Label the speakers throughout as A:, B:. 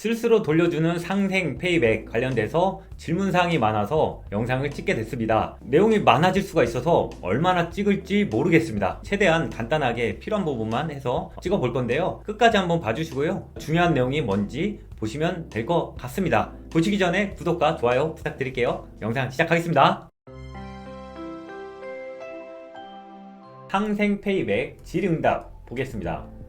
A: 스스로 돌려주는 상생 페이백 관련돼서 질문사항이 많아서 영상을 찍게 됐습니다. 내용이 많아질 수가 있어서 얼마나 찍을지 모르겠습니다. 최대한 간단하게 필요한 부분만 해서 찍어 볼 건데요. 끝까지 한번 봐주시고요. 중요한 내용이 뭔지 보시면 될 것 같습니다. 보시기 전에 구독과 좋아요 부탁드릴게요. 영상 시작하겠습니다. 상생 페이백 질응답 보겠습니다.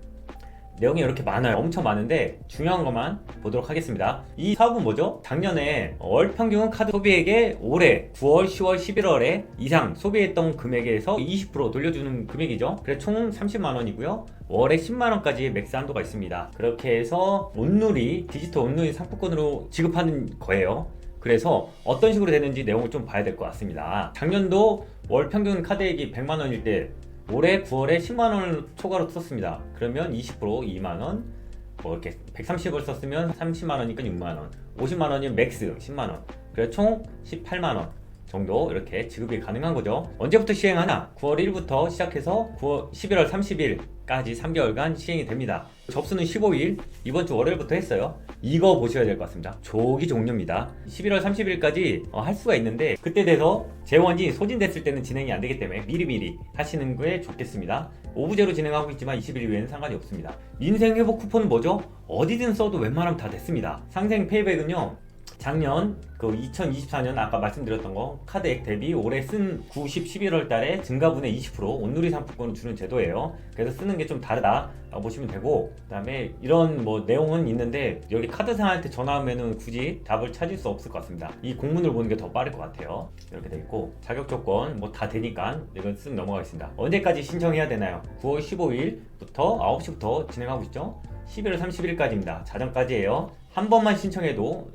A: 내용이 이렇게 많아요. 엄청 많은데 중요한 것만 보도록 하겠습니다. 이 사업은 뭐죠? 작년에 월 평균 카드 소비액의 올해 9월, 10월, 11월에 이상 소비했던 금액에서 20% 돌려주는 금액이죠. 그래서 총 30만 원이고요. 월에 10만 원까지 맥스 한도가 있습니다. 그렇게 해서 온누리 디지털 온누리 상품권으로 지급하는 거예요. 그래서 어떤 식으로 되는지 내용을 좀 봐야 될 것 같습니다. 작년도 월 평균 카드액이 100만 원일 때 올해 9월에 10만 원을 초과로 썼습니다. 그러면 20% 2만 원, 뭐 이렇게 130을 썼으면 30만 원이니까 6만 원, 50만 원이면 맥스 10만 원. 그래서 총 18만 원 정도 이렇게 지급이 가능한 거죠. 언제부터 시행하나? 9월 1일부터 시작해서 9월 11월 30일 까지 3개월간 시행이 됩니다. 접수는 15일 이번 주 월요일부터 했어요. 이거 보셔야 될 것 같습니다. 조기 종료입니다. 11월 30일까지 어, 할 수가 있는데 그때 돼서 재원이 소진됐을 때는 진행이 안 되기 때문에 미리미리 하시는 게 좋겠습니다. 오부제로 진행하고 있지만 20일 이후에는 상관이 없습니다. 민생 회복 쿠폰은 뭐죠? 어디든 써도 웬만하면 다 됐습니다. 상생 페이백은요. 작년 그 2024년 아까 말씀드렸던 거 카드액 대비 올해 쓴 9, 10, 11월 달에 증가분의 20% 온누리 상품권을 주는 제도예요. 그래서 쓰는 게 좀 다르다라고 보시면 되고 그다음에 이런 뭐 내용은 있는데 여기 카드상한테 전화하면은 굳이 답을 찾을 수 없을 것 같습니다. 이 공문을 보는 게 더 빠를 것 같아요. 이렇게 돼 있고 자격 조건 뭐 다 되니까 이건 쓱 넘어가겠습니다. 언제까지 신청해야 되나요? 9월 15일부터 9시부터 진행하고 있죠. 11월 30일까지입니다. 자정까지예요. 한 번만 신청해도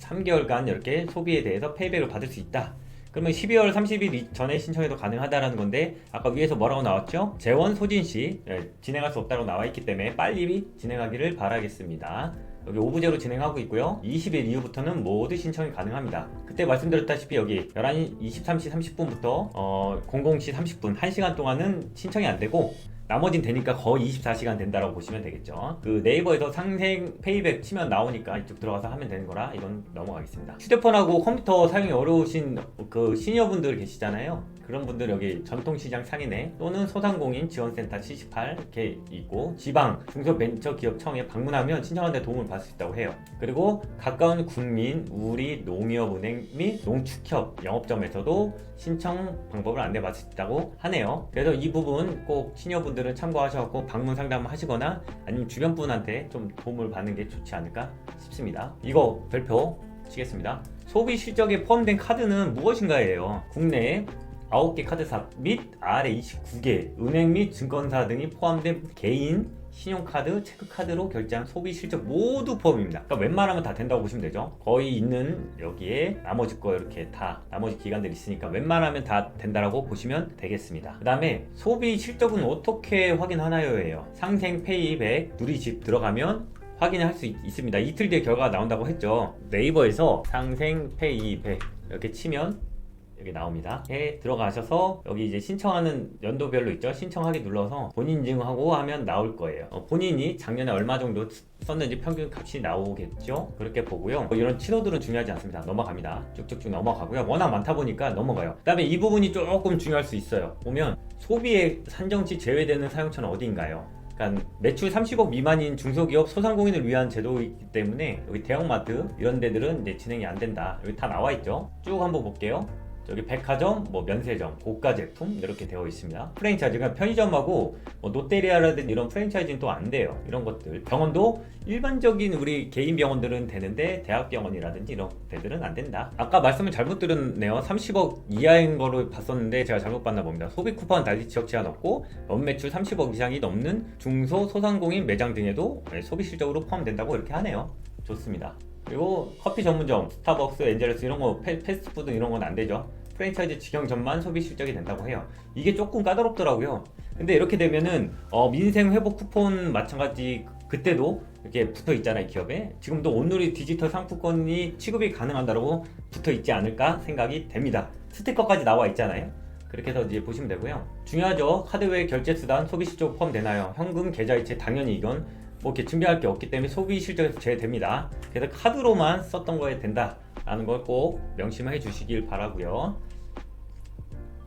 A: 3개월간 이렇게 소비에 대해서 페이백을 받을 수 있다. 그러면 12월 30일 전에 신청해도 가능하다라는 건데 아까 위에서 뭐라고 나왔죠? 재원 소진 시 예, 진행할 수 없다고 나와 있기 때문에 빨리 진행하기를 바라겠습니다. 여기 오브제로 진행하고 있고요. 20일 이후부터는 모두 신청이 가능합니다. 그때 말씀드렸다시피 여기 11시 23시 30분부터 어, 00시 30분 1시간 동안은 신청이 안 되고 나머진 되니까 거의 24시간 된다라고 보시면 되겠죠. 그 네이버에서 상생 페이백 치면 나오니까 이쪽 들어가서 하면 되는 거라 이건 넘어가겠습니다. 휴대폰하고 컴퓨터 사용이 어려우신 그 시니어분들 계시잖아요. 그런 분들 여기 전통시장 상인회 또는 소상공인 지원센터 78 이렇게 있고 지방 중소벤처기업청에 방문하면 신청하는 데 도움을 받을 수 있다고 해요. 그리고 가까운 국민, 우리 농협은행 및 농축협 영업점에서도 신청 방법을 안내받을 수 있다고 하네요. 그래서 이 부분 꼭 시니어분들은 참고하셔서 방문 상담을 하시거나 아니면 주변 분한테 좀 도움을 받는 게 좋지 않을까 싶습니다. 이거 별표 치겠습니다. 소비 실적에 포함된 카드는 무엇인가예요? 국내에 9개 카드사 및 아래 29개 은행 및 증권사 등이 포함된 개인 신용카드, 체크카드로 결제한 소비 실적 모두 포함입니다. 그러니까 웬만하면 다 된다고 보시면 되죠. 거의 있는 여기에 나머지 거 이렇게 다 나머지 기관들 있으니까 웬만하면 다 된다라고 보시면 되겠습니다. 그 다음에 소비 실적은 어떻게 확인하나요예요. 상생 페이백 누리집 들어가면 확인할 수 있, 습니다 이틀 뒤에 결과가 나온다고 했죠. 네이버에서 상생 페이백 이렇게 치면 여기 나옵니다. 에 들어가셔서 여기 이제 신청하는 연도별로 있죠. 신청하기 눌러서 본인 인증하고 하면 나올 거예요. 어, 본인이 작년에 얼마 정도 썼는지 평균 값이 나오겠죠. 그렇게 보고요. 뭐 이런 치료들은 중요하지 않습니다. 넘어갑니다. 쭉쭉쭉 넘어가고요. 워낙 많다 보니까 넘어가요. 그다음에 이 부분이 조금 중요할 수 있어요. 보면 소비액 산정치 제외되는 사용처는 어디인가요? 그러니까 매출 30억 미만인 중소기업 소상공인을 위한 제도이기 때문에 여기 대형마트 이런 데들은 이제 진행이 안 된다. 여기 다 나와 있죠. 쭉 한번 볼게요. 여기 백화점, 뭐 면세점, 고가 제품 이렇게 되어 있습니다. 프랜차이즈가 편의점하고 뭐 롯데리아라든지 이런 프랜차이즈는 또 안 돼요. 이런 것들. 병원도 일반적인 우리 개인 병원들은 되는데 대학병원이라든지 이런 데들은 안 된다. 아까 말씀을 잘못 들었네요. 30억 이하인 거로 봤었는데 제가 잘못 봤나 봅니다. 소비 쿠폰 달리 지역 제한 없고 연 매출 30억 이상이 넘는 중소 소상공인 매장 등에도 네, 소비 실적으로 포함된다고 이렇게 하네요. 좋습니다. 그리고 커피 전문점, 스타벅스, 엔젤스 이런 거 패, 패스트푸드 이런 건 안 되죠. 프랜차이즈 직영점만 소비 실적이 된다고 해요. 이게 조금 까다롭더라고요. 근데 이렇게 되면은 어, 민생 회복 쿠폰 마찬가지 그때도 이렇게 붙어 있잖아요 기업에 지금도 온누리 디지털 상품권이 취급이 가능한다고 붙어 있지 않을까 생각이 됩니다. 스티커까지 나와 있잖아요. 그렇게 해서 이제 보시면 되고요. 중요하죠. 카드 외 결제 수단 소비 실적 포함되나요? 현금 계좌이체 당연히 이건 뭐 이렇게 준비할 게 없기 때문에 소비 실적에서 제외됩니다. 그래서 카드로만 썼던 거에 된다 라는 걸 꼭 명심해 주시길 바라고요.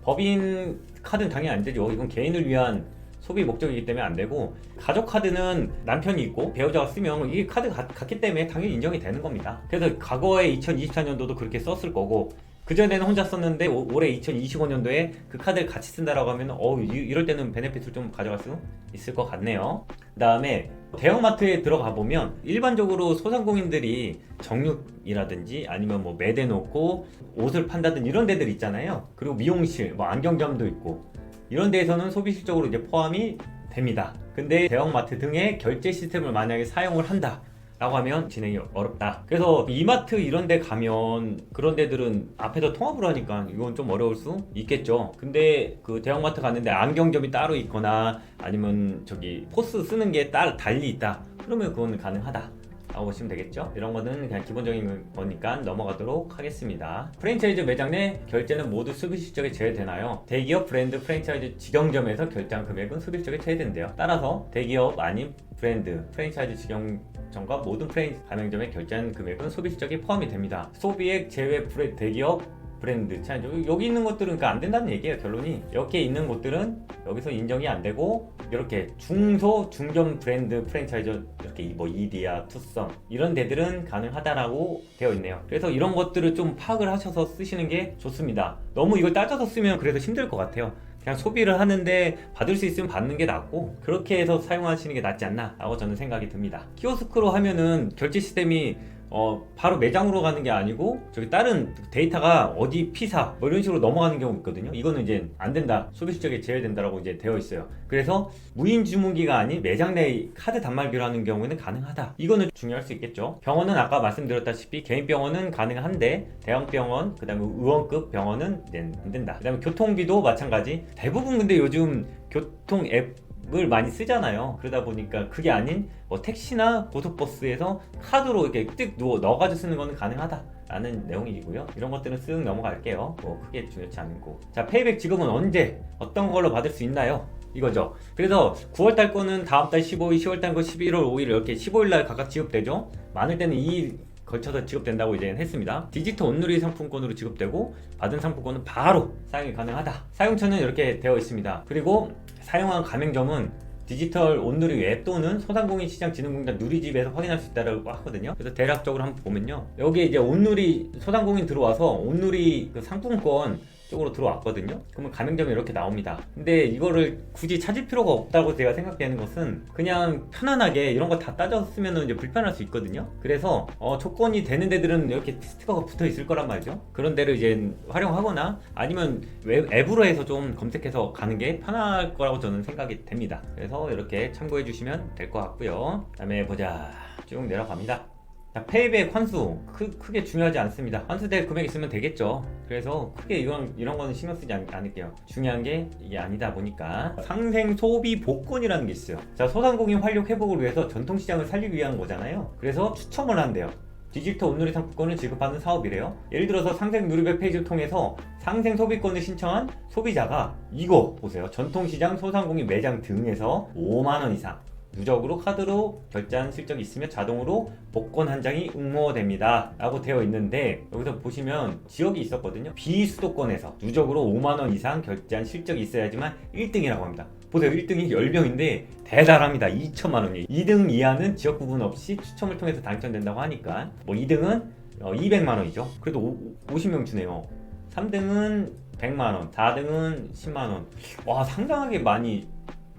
A: 법인 카드는 당연히 안 되죠. 이건 개인을 위한 소비 목적이기 때문에 안 되고 가족 카드는 남편이 있고 배우자가 쓰면 이게 카드 가, 같기 때문에 당연히 인정이 되는 겁니다. 그래서 과거에 2024년도도 그렇게 썼을 거고 그전에는 혼자 썼는데 오- 올해 2025년도에 그 카드를 같이 쓴다라고 하면 어 이- 이럴 때는 베네핏을 좀 가져갈 수 있을 것 같네요. 그 다음에 대형마트에 들어가 보면 일반적으로 소상공인들이 정육이라든지 아니면 뭐 매대 놓고 옷을 판다든 이런 데들 있잖아요. 그리고 미용실, 뭐 안경점도 있고 이런 데에서는 소비 실적으로 이제 포함이 됩니다. 근데 대형마트 등의 결제 시스템을 만약에 사용을 한다. 라고 하면 진행이 어렵다. 그래서 이마트 이런 데 가면 그런 데들은 앞에서 통합을 하니까 이건 좀 어려울 수 있겠죠. 근데 그 대형마트 갔는데 안경점이 따로 있거나 아니면 저기 포스 쓰는 게 따로 달리 있다. 그러면 그건 가능하다. 라고 보시면 되겠죠. 이런 거는 그냥 기본적인 거니까 넘어가도록 하겠습니다. 프랜차이즈 매장 내 결제는 모두 수비 실적에 제외되나요? 대기업 브랜드 프랜차이즈 직영점에서 결제한 금액은 수비 실적에 제외된대요. 따라서 대기업 아닌 브랜드 프랜차이즈 직영 점과 모든 프랜 가맹점에 결제한 금액은 소비 실적에 포함이 됩니다. 소비액 제외 브랜 대기업 브랜드. 참 여기, 있는 것들은 그러니까 안 된다는 얘기예요 결론이. 이렇게 있는 곳들은 여기서 인정이 안 되고 이렇게 중소 중견 브랜드 프랜차이즈 이렇게 뭐 이디야 투썸 이런 데들은 가능하다라고 되어 있네요. 그래서 이런 것들을 좀 파악을 하셔서 쓰시는 게 좋습니다. 너무 이걸 따져서 쓰면 그래서 힘들 것 같아요 그냥 소비를 하는데 받을 수 있으면 받는 게 낫고 그렇게 해서 사용하시는 게 낫지 않나 라고 저는 생각이 듭니다. 키오스크로 하면은 결제 시스템이 어, 바로 매장으로 가는 게 아니고 저기 다른 데이터가 어디 피사 뭐 이런 식으로 넘어가는 경우 있거든요. 이거는 이제 안 된다. 소비 실적에 제외된다라고 이제 되어 있어요. 그래서 무인 주문기가 아닌 매장 내 카드 단말기로 하는 경우에는 가능하다. 이거는 중요할 수 있겠죠. 병원은 아까 말씀드렸다시피 개인 병원은 가능한데 대형 병원 그 다음에 의원급 병원은 안 된다. 그 다음에 교통비도 마찬가지. 대부분 근데 요즘 교통 앱 을 많이 쓰잖아요. 그러다 보니까 그게 아닌 뭐 택시나 고속버스에서 카드로 이렇게 뜩 누워 넣어가지고 쓰는 거는 가능하다라는 내용이고요. 이런 것들은 쓱 넘어갈게요. 뭐 크게 중요치 않고. 자, 페이백 지급은 언제 어떤 걸로 받을 수 있나요? 이거죠. 그래서 9월 달 거는 다음 달 15일, 10월 달 거 11월 5일 이렇게 15일 날 각각 지급되죠. 많을 때는 2일 걸쳐서 지급된다고 이제 했습니다. 디지털 온누리 상품권으로 지급되고 받은 상품권은 바로 사용이 가능하다. 사용처는 이렇게 되어 있습니다. 그리고 사용한 가맹점은 디지털 온누리 앱 또는 소상공인 시장 진흥공단 누리집에서 확인할 수 있다고 하거든요. 그래서 대략적으로 한번 보면요. 여기에 이제 온누리 소상공인 들어와서 온누리 그 상품권 쪽으로 들어왔거든요. 그러면 가맹점이 이렇게 나옵니다. 근데 이거를 굳이 찾을 필요가 없다고 제가 생각되는 것은 그냥 편안하게 이런 거 다 따져 쓰면 이제 불편할 수 있거든요. 그래서 어, 조건이 되는 데들은 이렇게 스티커가 붙어 있을 거란 말이죠. 그런 데를 이제 활용하거나 아니면 웹 앱으로 해서 좀 검색해서 가는 게 편할 거라고 저는 생각이 됩니다. 그래서 이렇게 참고해 주시면 될 것 같고요. 그다음에 보자 쭉 내려갑니다. 자, 페이백 환수 크, 크게 중요하지 않습니다. 환수될 금액 있으면 되겠죠. 그래서 크게 이런 이런 거는 신경 쓰지 않, 않을게요. 중요한 게 이게 아니다 보니까 상생 소비 복권이라는 게 있어요. 자, 소상공인 활력 회복을 위해서 전통 시장을 살리기 위한 거잖아요. 그래서 추첨을 한대요. 디지털 온누리 상품권을 지급하는 사업이래요. 예를 들어서 상생 누리백 페이지를 통해서 상생 소비권을 신청한 소비자가 이거 보세요. 전통시장 소상공인 매장 등에서 5만 원 이상 누적으로 카드로 결제한 실적이 있으면 자동으로 복권 한 장이 응모됩니다. 라고 되어 있는데 여기서 보시면 지역이 있었거든요. 비수도권에서 누적으로 5만 원 이상 결제한 실적이 있어야지만 1등이라고 합니다. 보세요. 1등이 10명인데 대단합니다. 2천만 원이. 2등 이하는 지역 구분 없이 추첨을 통해서 당첨된다고 하니까 뭐 2등은 200만 원이죠. 그래도 오, 50명 주네요. 3등은 100만 원, 4등은 10만 원. 와 상당하게 많이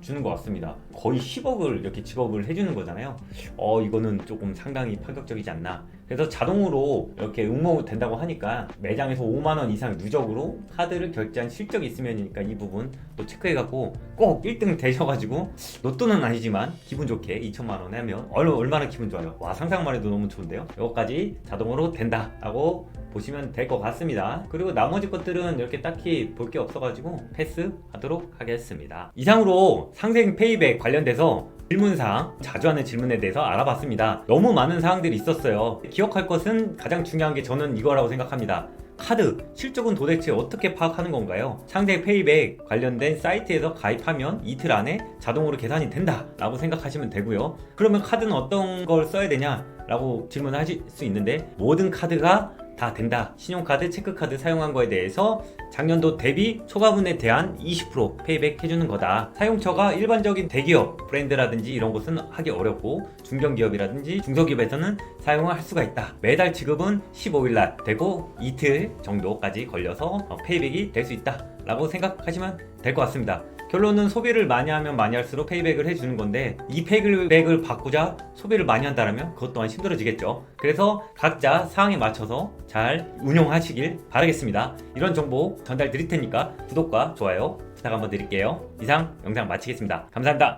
A: 주는 것 같습니다. 거의 10억을 이렇게 지급을 해주는 거잖아요. 어 이거는 조금 상당히 파격적이지 않나. 그래서 자동으로 이렇게 응모 된다고 하니까 매장에서 5만 원 이상 누적으로 카드를 결제한 실적이 있으면이니까 이 부분 또 체크해갖고 꼭 1등 되셔가지고 로또는 아니지만 기분 좋게 2천만 원에 하면 얼- 얼마나 기분 좋아요. 와 상상만 해도 너무 좋은데요. 이것까지 자동으로 된다 라고 보시면 될 것 같습니다. 그리고 나머지 것들은 이렇게 딱히 볼 게 없어가지고 패스하도록 하겠습니다. 이상으로 상생 페이백 관련돼서 질문사항, 자주 하는 질문에 대해서 알아봤습니다. 너무 많은 사항들이 있었어요. 기억할 것은 가장 중요한 게 저는 이거라고 생각합니다. 카드 실적은 도대체 어떻게 파악하는 건가요? 상대 페이백 관련된 사이트에서 가입하면 이틀 안에 자동으로 계산이 된다 라고 생각하시면 되고요. 그러면 카드는 어떤 걸 써야 되냐 라고 질문하실 수 있는데 모든 카드가 다 된다. 신용카드, 체크카드 사용한 거에 대해서 작년도 대비 초과분에 대한 20% 페이백 해주는 거다. 사용처가 일반적인 대기업 브랜드라든지 이런 곳은 하기 어렵고 중견기업이라든지 중소기업에서는 사용을 할 수가 있다. 매달 지급은 15일날 되고 이틀 정도까지 걸려서 어, 페이백이 될 수 있다. 라고 생각하시면 될 것 같습니다. 결론은 소비를 많이 하면 많이 할수록 페이백을 해주는 건데 이 페이백을 받고자 소비를 많이 한다면 그것 또한 힘들어지겠죠. 그래서 각자 상황에 맞춰서 잘 운용하시길 바라겠습니다. 이런 정보 전달 드릴 테니까 구독과 좋아요 부탁 한번 드릴게요. 이상 영상 마치겠습니다. 감사합니다.